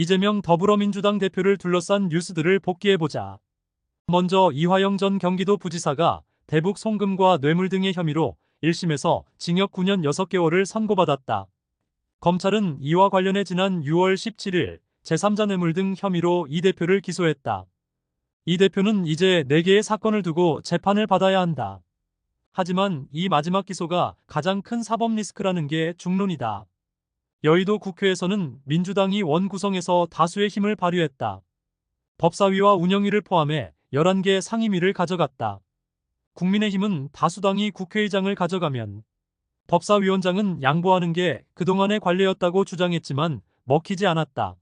이재명 더불어민주당 대표를 둘러싼 뉴스들을 복기해보자. 먼저 이화영 전 경기도 부지사가 대북 송금과 뇌물 등의 혐의로 1심에서 징역 9년 6개월을 선고받았다. 검찰은 이와 관련해 지난 6월 17일 제3자 뇌물 등 혐의로 이 대표를 기소했다. 이 대표는 이제 4개의 사건을 두고 재판을 받아야 한다. 하지만 이 마지막 기소가 가장 큰 사법 리스크라는 게 중론이다. 여의도 국회에서는 민주당이 원구성에서 다수의 힘을 발휘했다. 법사위와 운영위를 포함해 11개 상임위를 가져갔다. 국민의힘은 다수당이 국회의장을 가져가면 법사위원장은 양보하는 게 그동안의 관례였다고 주장했지만 먹히지 않았다.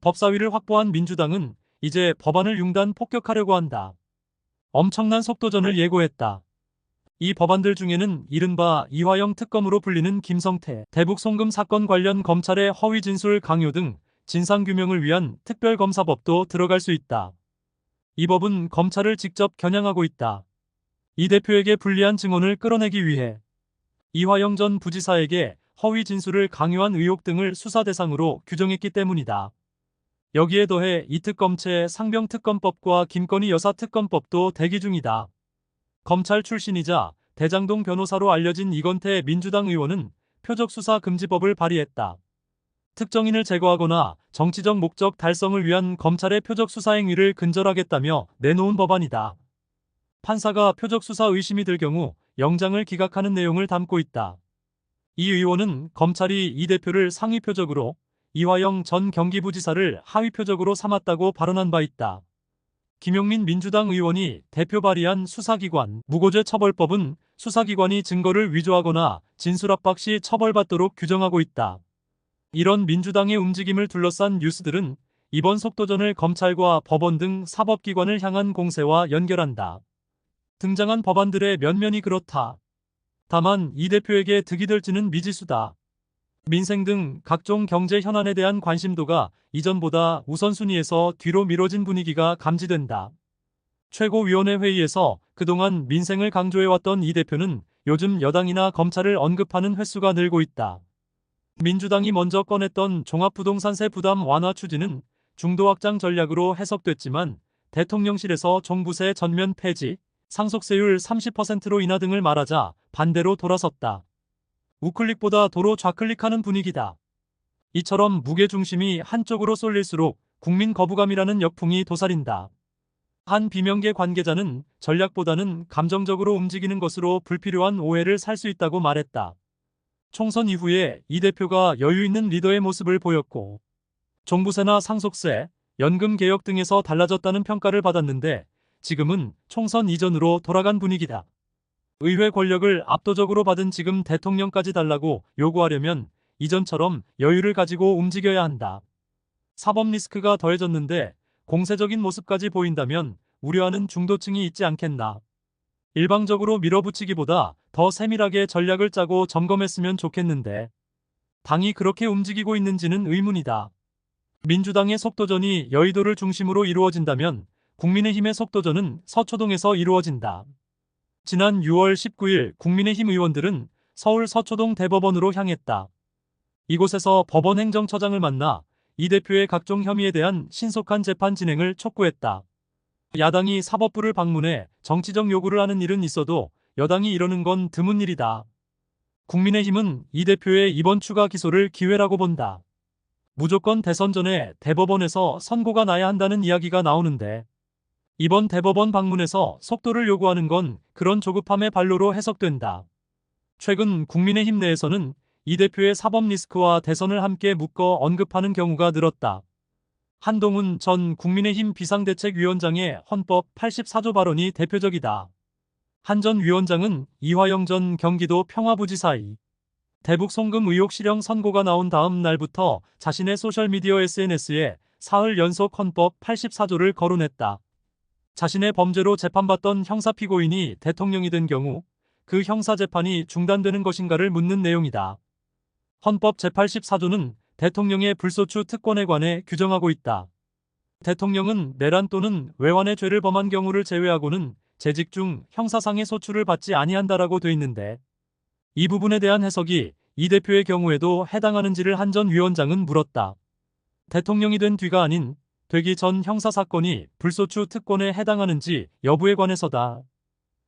법사위를 확보한 민주당은 이제 법안을 융단 폭격하려고 한다. 엄청난 속도전을 예고했다. 이 법안들 중에는 이른바 이화영 특검으로 불리는 김성태 대북 송금 사건 관련 검찰의 허위 진술 강요 등 진상규명을 위한 특별검사법도 들어갈 수 있다. 이 법은 검찰을 직접 겨냥하고 있다. 이 대표에게 불리한 증언을 끌어내기 위해 이화영 전 부지사에게 허위 진술을 강요한 의혹 등을 수사 대상으로 규정했기 때문이다. 여기에 더해 이특검체 상병특검법과 김건희 여사특검법도 대기 중이다. 검찰 출신이자 대장동 변호사로 알려진 이건태 민주당 의원은 표적수사 금지법을 발의했다. 특정인을 제거하거나 정치적 목적 달성을 위한 검찰의 표적수사 행위를 근절하겠다며 내놓은 법안이다. 판사가 표적수사 의심이 들 경우 영장을 기각하는 내용을 담고 있다. 이 의원은 검찰이 이 대표를 상위 표적으로 이화영 전 경기부지사를 하위 표적으로 삼았다고 발언한 바 있다. 김용민 민주당 의원이 대표 발의한 수사기관 무고죄 처벌법은 수사기관이 증거를 위조하거나 진술 압박 시 처벌받도록 규정하고 있다. 이런 민주당의 움직임을 둘러싼 뉴스들은 이번 속도전을 검찰과 법원 등 사법기관을 향한 공세와 연결한다. 등장한 법안들의 면면이 그렇다. 다만 이 대표에게 득이 될지는 미지수다. 민생 등 각종 경제 현안에 대한 관심도가 이전보다 우선순위에서 뒤로 미뤄진 분위기가 감지된다. 최고위원회 회의에서 그동안 민생을 강조해왔던 이 대표는 요즘 여당이나 검찰을 언급하는 횟수가 늘고 있다. 민주당이 먼저 꺼냈던 종합부동산세 부담 완화 추진은 중도 확장 전략으로 해석됐지만 대통령실에서 종부세 전면 폐지, 상속세율 30%로 인하 등을 말하자 반대로 돌아섰다. 우클릭보다 도로 좌클릭하는 분위기다. 이처럼 무게중심이 한쪽으로 쏠릴수록 국민 거부감이라는 역풍이 도사린다. 한 비명계 관계자는 전략보다는 감정적으로 움직이는 것으로 불필요한 오해를 살 수 있다고 말했다. 총선 이후에 이 대표가 여유 있는 리더의 모습을 보였고 종부세나 상속세, 연금 개혁 등에서 달라졌다는 평가를 받았는데 지금은 총선 이전으로 돌아간 분위기다. 의회 권력을 압도적으로 받은 지금 대통령까지 달라고 요구하려면 이전처럼 여유를 가지고 움직여야 한다. 사법 리스크가 더해졌는데 공세적인 모습까지 보인다면 우려하는 중도층이 있지 않겠나. 일방적으로 밀어붙이기보다 더 세밀하게 전략을 짜고 점검했으면 좋겠는데 당이 그렇게 움직이고 있는지는 의문이다. 민주당의 속도전이 여의도를 중심으로 이루어진다면 국민의힘의 속도전은 서초동에서 이루어진다. 지난 6월 19일 국민의힘 의원들은 서울 서초동 대법원으로 향했다. 이곳에서 법원 행정처장을 만나 이 대표의 각종 혐의에 대한 신속한 재판 진행을 촉구했다. 야당이 사법부를 방문해 정치적 요구를 하는 일은 있어도 여당이 이러는 건 드문 일이다. 국민의힘은 이 대표의 이번 추가 기소를 기회라고 본다. 무조건 대선 전에 대법원에서 선고가 나야 한다는 이야기가 나오는데 이번 대법원 방문에서 속도를 요구하는 건 그런 조급함의 발로로 해석된다. 최근 국민의힘 내에서는 이 대표의 사법 리스크와 대선을 함께 묶어 언급하는 경우가 늘었다. 한동훈 전 국민의힘 비상대책위원장의 헌법 84조 발언이 대표적이다. 한 전 위원장은 이화영 전 경기도 평화부지사의 대북 송금 의혹 실형 선고가 나온 다음 날부터 자신의 소셜미디어 SNS에 사흘 연속 헌법 84조를 거론했다. 자신의 범죄로 재판받던 형사 피고인이 대통령이 된 경우 그 형사 재판이 중단되는 것인가를 묻는 내용이다. 헌법 제84조는 대통령의 불소추 특권에 관해 규정하고 있다. 대통령은 내란 또는 외환의 죄를 범한 경우를 제외하고는 재직 중 형사상의 소추를 받지 아니한다라고 돼 있는데 이 부분에 대한 해석이 이 대표의 경우에도 해당하는지를 한전 위원장은 물었다. 대통령이 된 뒤가 아닌 되기 전 형사사건이 불소추 특권에 해당하는지 여부에 관해서다.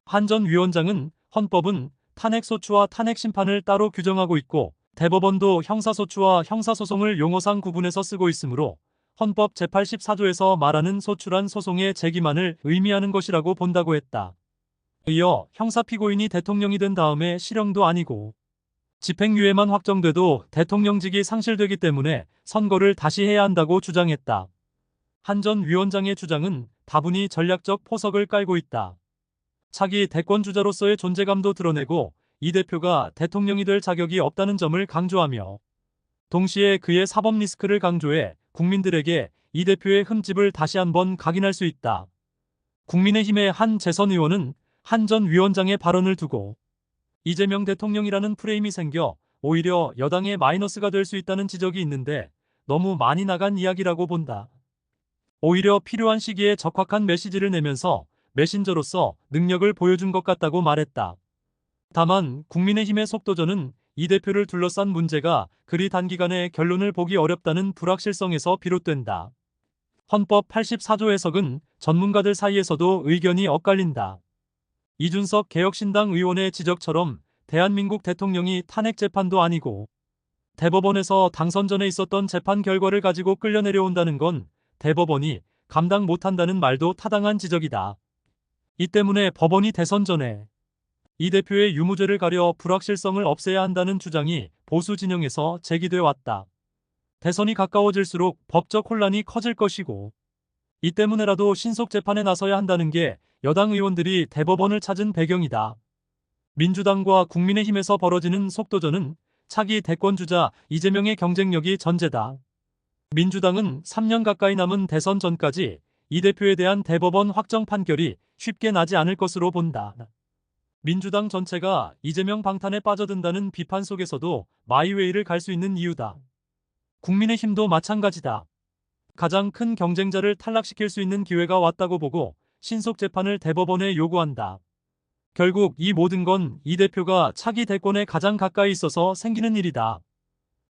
한 전 위원장은 헌법은 탄핵소추와 탄핵심판을 따로 규정하고 있고 대법원도 형사소추와 형사소송을 용어상 구분해서 쓰고 있으므로 헌법 제84조에서 말하는 소추란 소송의 제기만을 의미하는 것이라고 본다고 했다. 이어 형사피고인이 대통령이 된 다음에 실형도 아니고 집행유예만 확정돼도 대통령직이 상실되기 때문에 선거를 다시 해야 한다고 주장했다. 한 전 위원장의 주장은 다분히 전략적 포석을 깔고 있다. 차기 대권 주자로서의 존재감도 드러내고 이 대표가 대통령이 될 자격이 없다는 점을 강조하며 동시에 그의 사법 리스크를 강조해 국민들에게 이 대표의 흠집을 다시 한번 각인할 수 있다. 국민의힘의 한 재선 의원은 한 전 위원장의 발언을 두고 이재명 대통령이라는 프레임이 생겨 오히려 여당의 마이너스가 될 수 있다는 지적이 있는데 너무 많이 나간 이야기라고 본다. 오히려 필요한 시기에 적확한 메시지를 내면서 메신저로서 능력을 보여준 것 같다고 말했다. 다만 국민의힘의 속도전은 이 대표를 둘러싼 문제가 그리 단기간에 결론을 보기 어렵다는 불확실성에서 비롯된다. 헌법 84조 해석은 전문가들 사이에서도 의견이 엇갈린다. 이준석 개혁신당 의원의 지적처럼 대한민국 대통령이 탄핵 재판도 아니고 대법원에서 당선 전에 있었던 재판 결과를 가지고 끌려 내려온다는 건 대법원이 감당 못한다는 말도 타당한 지적이다. 이 때문에 법원이 대선 전에 이 대표의 유무죄를 가려 불확실성을 없애야 한다는 주장이 보수 진영에서 제기돼 왔다. 대선이 가까워질수록 법적 혼란이 커질 것이고 이 때문에라도 신속 재판에 나서야 한다는 게 여당 의원들이 대법원을 찾은 배경이다. 민주당과 국민의힘에서 벌어지는 속도전은 차기 대권 주자 이재명의 경쟁력이 전제다. 민주당은 3년 가까이 남은 대선 전까지 이 대표에 대한 대법원 확정 판결이 쉽게 나지 않을 것으로 본다. 민주당 전체가 이재명 방탄에 빠져든다는 비판 속에서도 마이웨이를 갈 수 있는 이유다. 국민의힘도 마찬가지다. 가장 큰 경쟁자를 탈락시킬 수 있는 기회가 왔다고 보고 신속 재판을 대법원에 요구한다. 결국 이 모든 건 이 대표가 차기 대권에 가장 가까이 있어서 생기는 일이다.